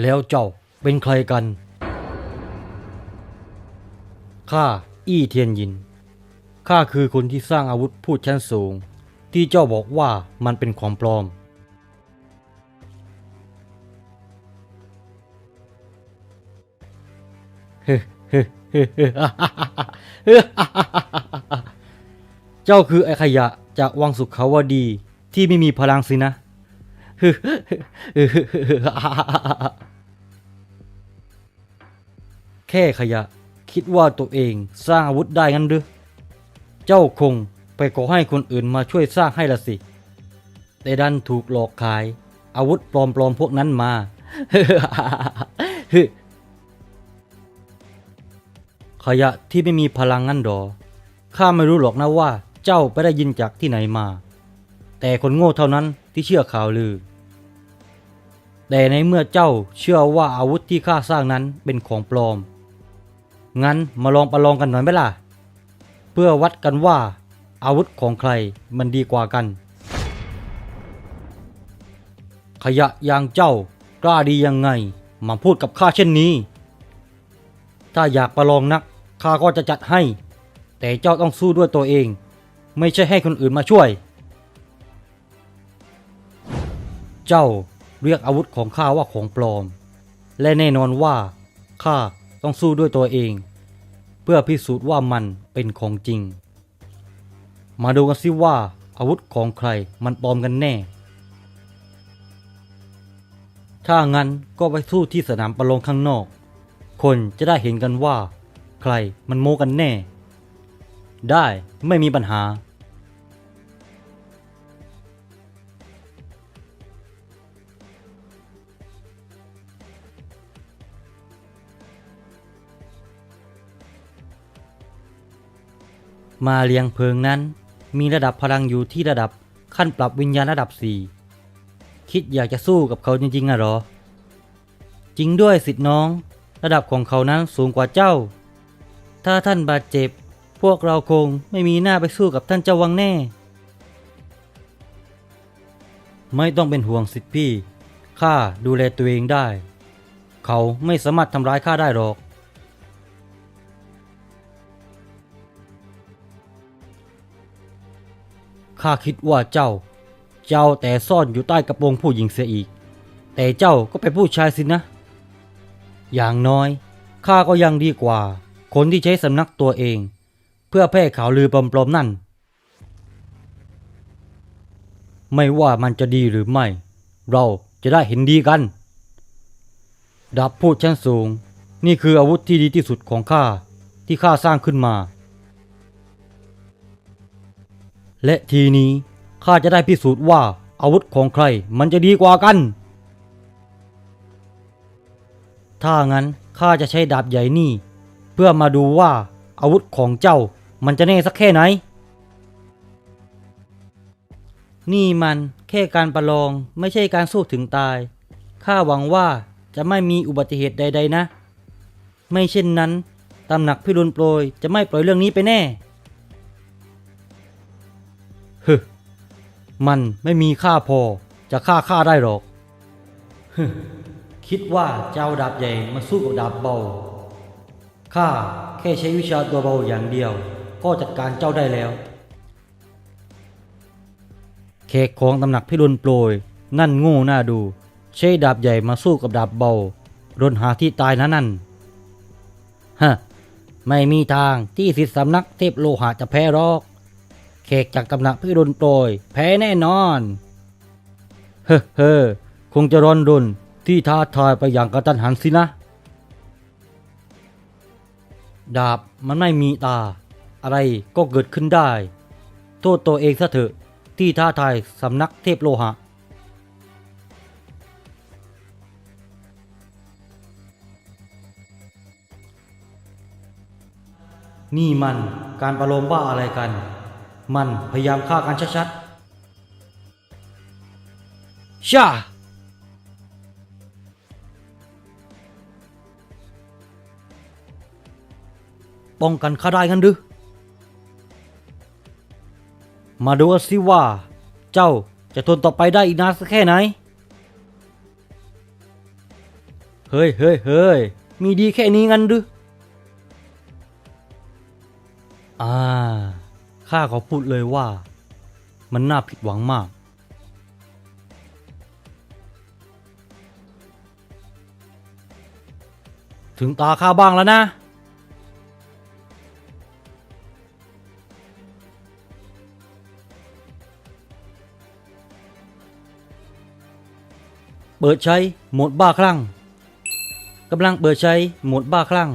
แล้วเจ้าเป็นใครกัน ข้าอี้เทียนยิน ข้าคือคนที่สร้างอาวุธพูดชั้นสูง ที่เจ้าบอกว่ามันเป็นของปลอมเจ้าคือไอ้ขยะจากวังสุขาวดีที่ไม่มีพลังสินะ แค่ขยะ คิดว่าตัวเองสร้างอาวุธได้งั้นหรือ เจ้าคงไปขอให้คนอื่นมาช่วยสร้างให้ละสิ แต่ดันถูกหลอกขาย อาวุธปลอมๆพวกนั้นมา ขยะที่ไม่มีพลังงั้นดอ ข้าไม่รู้หรอกนะว่า เจ้าไปได้ยินจากที่ไหนมา แต่คนโง่เท่านั้นที่เชื่อข่าวลือ แต่ในเมื่อเจ้าเชื่อว่าอาวุธที่ข้าสร้างนั้นเป็นของปลอม งั้นมาลองประลองกันหน่อยไหมล่ะ เพื่อวัดกันว่า อาวุธของใครมันดีกว่ากัน ขยะอย่างเจ้ากล้าดียังไง มาพูดกับข้าเช่นนี้ ถ้าอยากประลองนักข้าก็จะจัดให้ แต่เจ้าต้องสู้ด้วยตัวเอง ไม่ใช่ให้คนอื่นมาช่วย เจ้า เรียกอาวุธของข้าว่าของปลอม และแน่นอนว่าข้าต้องสู้ด้วยตัวเอง เพื่อพิสูจน์ว่ามันเป็นของจริง มาดูกันสิว่าอาวุธของใครมันปลอมกันแน่ ถ้างั้นก็ไปสู้ที่สนามประลองข้างนอก คนจะได้เห็นกันว่า ใครมันโมกันแน่ ได้ไม่มีปัญหา มาเลียงเพลิงนั้น มีระดับพลังอยู่ที่ระดับขั้นปรับวิญญาณระดับ 4 คิดอยากจะสู้กับเขาจริงๆอะหรอ จริงด้วยสิทธิ์น้อง ระดับของเขานั้นสูงกว่าเจ้า ถ้าท่านบาดเจ็บ พวกเราคงไม่มีหน้าไปสู้กับท่านเจ้าวังแน่ ไม่ต้องเป็นห่วงสิทธิพี่ ข้าดูแลตัวเองได้ เขาไม่สามารถทำร้ายข้าได้หรอก ข้าคิดว่าเจ้า เจ้าแต่ซ่อนอยู่ใต้กระโปรงผู้หญิงเสียอีก แต่เจ้าก็เป็นผู้ชายสินะ อย่างน้อยข้าก็ยังดีกว่า คนที่ใช้สำนักตัวเอง เพื่อแพร่ข่าวลือปลอมๆนั่น ไม่ว่ามันจะดีหรือไม่ เราจะได้เห็นดีกันดาบพูดชั้นสูง นี่คืออาวุธที่ดีที่สุดของข้าที่ข้าสร้างขึ้นมา และทีนี้ข้าจะได้พิสูจน์ว่าอาวุธของใครมันจะดีกว่ากัน ถ้างั้นข้าจะใช้ดาบใหญ่นี่ เพื่อมาดูว่าอาวุธของเจ้ามันจะแน่สักแค่ไหน นี่มันแค่การประลองไม่ใช่การสู้ถึงตาย ข้าหวังว่าจะไม่มีอุบัติเหตุใด ๆ นะ ไม่เช่นนั้นตำหนักพิรุณโปรยจะไม่ปล่อยเรื่องนี้ไปแน่ มันไม่มีค่าพอจะฆ่าข้าได้หรอก คิดว่าเจะเอาดาบใหญ่มาสู้กับดาบเบา ข้าแค่ใช้วิชาตัวเบาอย่างเดียว ก็จัดการเจ้าได้แล้วแขกของตำหนักพิรุณโปรย นั่นโง่หน้าดู ใช้ดาบใหญ่มาสู้กับดาบเบารนหาที่ตายนะนั่น ฮะ ไม่มีทางที่สิทธิสำนักเทพโลหะจะแพ้หรอก กจากตำหนักพี่รุนโปรยแพ้แน่นอน เฮ้อเฮ้อคงจะร้อนรุนที่ท้าทายไปอย่างกระตันหันสินะ ดาบมันไม่มีตา อะไรก็เกิดขึ้นได้ โทษตัวเองซะเถอะที่ท้าทายสำนักเทพโลหะ นี่มันการประโลมบ้าอะไรกัน มันพยายามฆ่ากันชัดๆช่าป้องกันข้าได้กันหรือมาดูกันสิว่า เจ้าจะทนต่อไปได้อีกนานสักแค่ไหน เฮ้ยเฮ้ยเฮ้ยมีดีแค่นี้งั้นหรืออ่า ข้าขอพูดเลยว่า มันน่าผิดหวังมาก ถึงตาข้าบ้างแล้วนะ เปิดใช้โหมดบ้าคลั่งกำลังเปิดใช้โหมดบ้าคลั่ง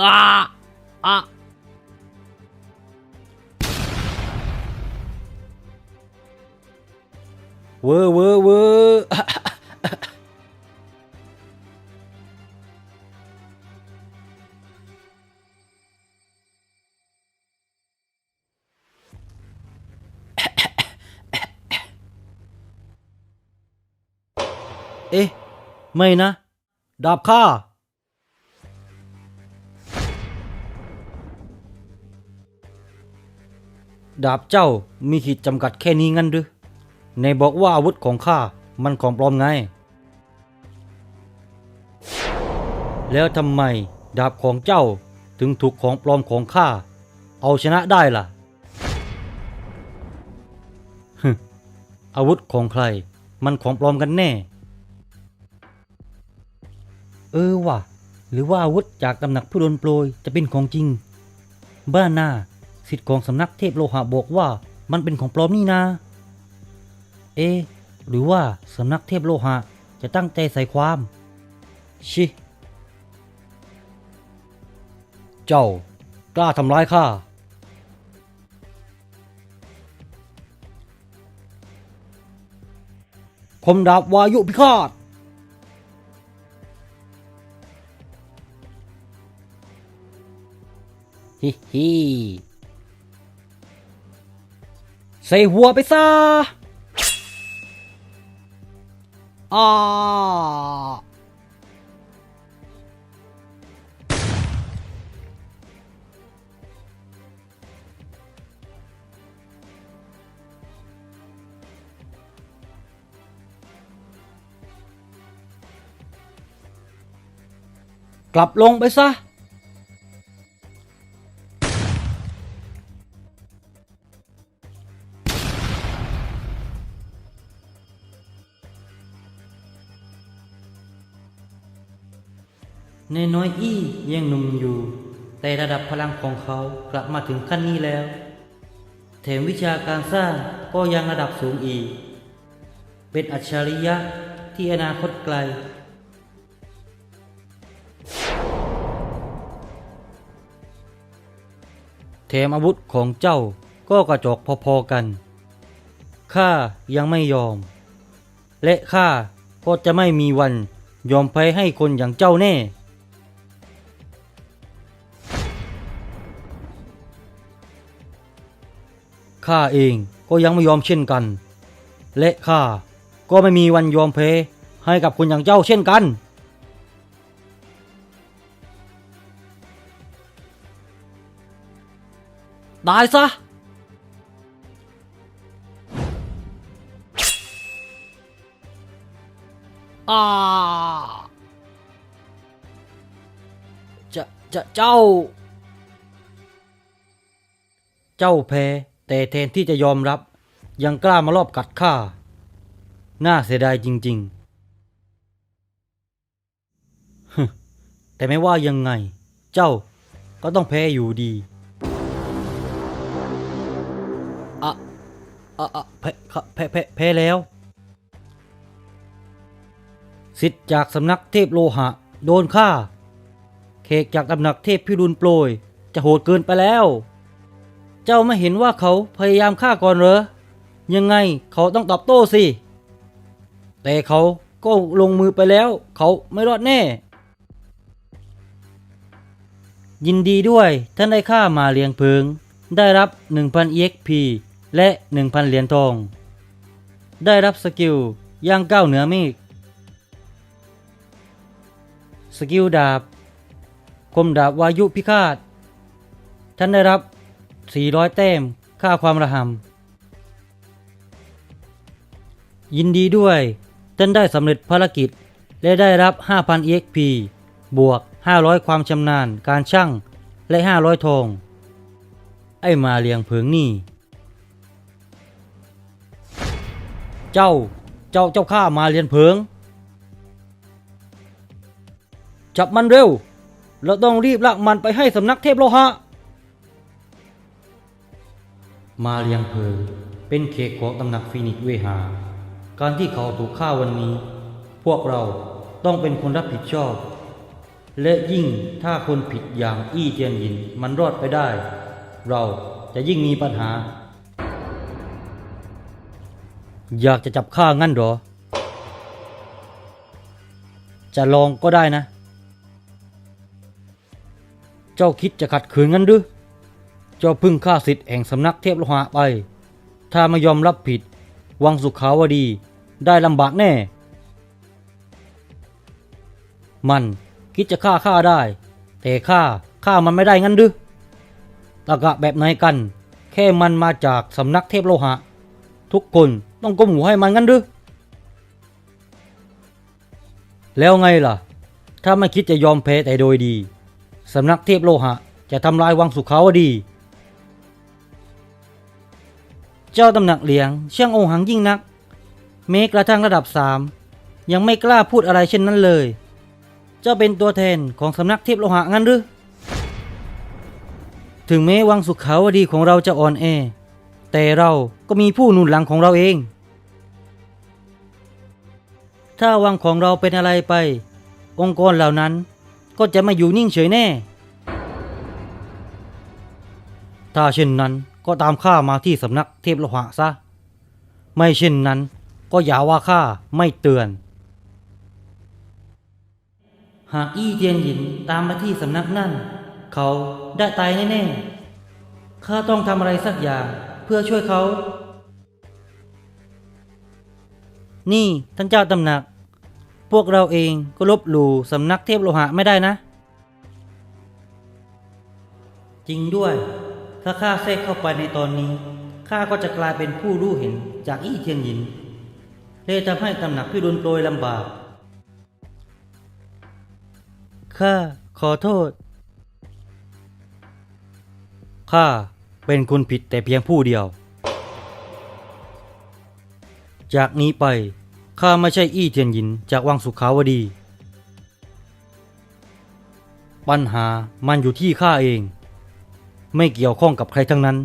อ้าอะ เวอร์เวอร์เวอร์เอ๊ะ ไม่นะ ดาบข้าดาบเจ้ามีขีดจำกัดแค่นี้งั้นหรือ ในบอกว่าอาวุธของข้ามันของปลอมไง แล้วทำไมดาบของเจ้าถึงถูกของปลอมของข้าเอาชนะได้ล่ะ อาวุธของใครมันของปลอมกันแน่ เออว่ะ หรือว่าอาวุธจากตำหนักผู้โดนโปรยจะเป็นของจริง บ้าหน้าสิทธิ์ของสำนักเทพโลหะบอกว่ามันเป็นของปลอมนี่นา เอ หรือว่าสำนักเทพโลหะจะตั้งใจใส่ความ ชิ เจ้ากล้าทำร้ายข้า คมดาบวายุพิฆาต ฮิฮิใส่หัวไปซะ อ่ากลับลงไปซะ ในน้อยอี้ยังหนุ่มอยู่ แต่ระดับพลังของเขากลับมาถึงขั้นนี้แล้ว แถมวิชาการสร้างก็ยังระดับสูงอีก เป็นอัจฉริยะที่อนาคตไกล แถมอาวุธของเจ้าก็กระจอกพอๆกัน ข้ายังไม่ยอม และข้าก็จะไม่มีวันยอมแพ้ให้คนอย่างเจ้าแน่ ข้าเองก็ยังไม่ยอมเช่นกัน และข้าก็ไม่มีวันยอมแพ้ให้กับคนอย่างเจ้าเช่นกัน ตายซะ อ่า จะ จะ เจ้า เจ้าแพ้ แต่แทนที่จะยอมรับยังกล้ามารอบกัดข้า น่าเสียดายจริงๆ แต่ไม่ว่ายังไง เจ้าก็ต้องแพ้อยู่ดีอะอะอะแพ้ค่ะแพ้แพ้แพ้แล้ว สิทธิ์จากสำนักเทพโลหะ โดนฆ่าเขกจากตำหนักเทพพิรุณโปรย จะโหดเกินไปแล้ว เจ้าไม่เห็นว่าเขาพยายามฆ่าก่อนเหรอ ยังไงเขาต้องตอบโต้สิ แต่เขาก็ลงมือไปแล้ว เขาไม่รอดแน่ ยินดีด้วยท่านได้ค่ามาเลียงเพิง ได้รับ 1,000 EXP และ 1,000 เหรียญทอง ได้รับสกิลย่างก้าวเหนือเมฆสกิลดาบ คมดาบวายุพิฆาต ท่านได้รับ 400 แต้ม ค่าความระหำยินดีด้วย ท่านได้สำเร็จภารกิจ และได้รับ 5,000 EXP บวก 500 ความชำนาญการช่าง และ 500 ทอง ไอ้มาเลียงเผิงนี่ เจ้า เจ้าเจ้าข้ามาเรียนเผิง จับมันเร็ว เราต้องรีบลากมันไปให้สำนักเทพโลหะ มาเรียงเพิงเป็นเขตของตำหนักฟินิกเวหา การที่เขาถูกฆ่าวันนี้ พวกเราต้องเป็นคนรับผิดชอบ และยิ่งถ้าคนผิดอย่างอี้เจียนหยินมันรอดไปได้ เราจะยิ่งมีปัญหา อยากจะจับข้างั้นเหรอ จะลองก็ได้นะ เจ้าคิดจะขัดขืนงั้นหรือ เจ้าพึ่งฆ่าสิทธิ์แห่งสำนักเทพโลหะไป ถ้าไม่ยอมรับผิด วังสุขาวดีได้ลำบากแน่ มันคิดจะฆ่าข้าได้ แต่ข้าฆ่ามันไม่ได้งั้นหรือตะกะแบบไหนกัน แค่มันมาจากสำนักเทพโลหะ ทุกคนต้องก้มหัวให้มันงั้นหรือแล้วไงล่ะ ถ้าไม่คิดจะยอมแพ้แต่โดยดี สำนักเทพโลหะจะทำลายวังสุขาวดี เจ้าตำหนักเหลียงช่างโอหังยิ่งนักเมกระทั่งระดับสามยังไม่กล้าพูดอะไรเช่นนั้นเลย เจ้าเป็นตัวแทนของสำนักเทพโลหะงั้นหรือ ถึงแม้วังสุขาวดีของเราจะอ่อนแอ แต่เราก็มีผู้หนุนหลังของเราเอง ถ้าวังของเราเป็นอะไรไป องค์กรเหล่านั้นก็จะไม่อยู่นิ่งเฉยแน่ ถ้าเช่นนั้น ก็ตามข้ามาที่สำนักเทพโลหะซะ ไม่เช่นนั้น ก็อย่าว่าข้าไม่เตือน หากอี้เจียนหยินตามมาที่สำนักนั่น เขาได้ตายแน่ๆ ข้าต้องทำอะไรสักอย่างเพื่อช่วยเขา นี่ท่านเจ้าตำหนัก พวกเราเองก็ลบหลู่สำนักเทพโลหะไม่ได้นะ จริงด้วย ถ้าข้าแทรกเข้าไปในตอนนี้ข้าก็จะกลายเป็นผู้รู้เห็นจากอี้เทียนหยินเลยทำให้ตำหนักพี่ดุนโปรยลำบากข้าขอโทษข้าเป็นคนผิดแต่เพียงผู้เดียว จากนี้ไปข้าไม่ใช่อี้เทียนหยินจากวังสุขาวดี ปัญหามันอยู่ที่ข้าเอง ไม่เกี่ยวข้องกับใครทั้งนั้น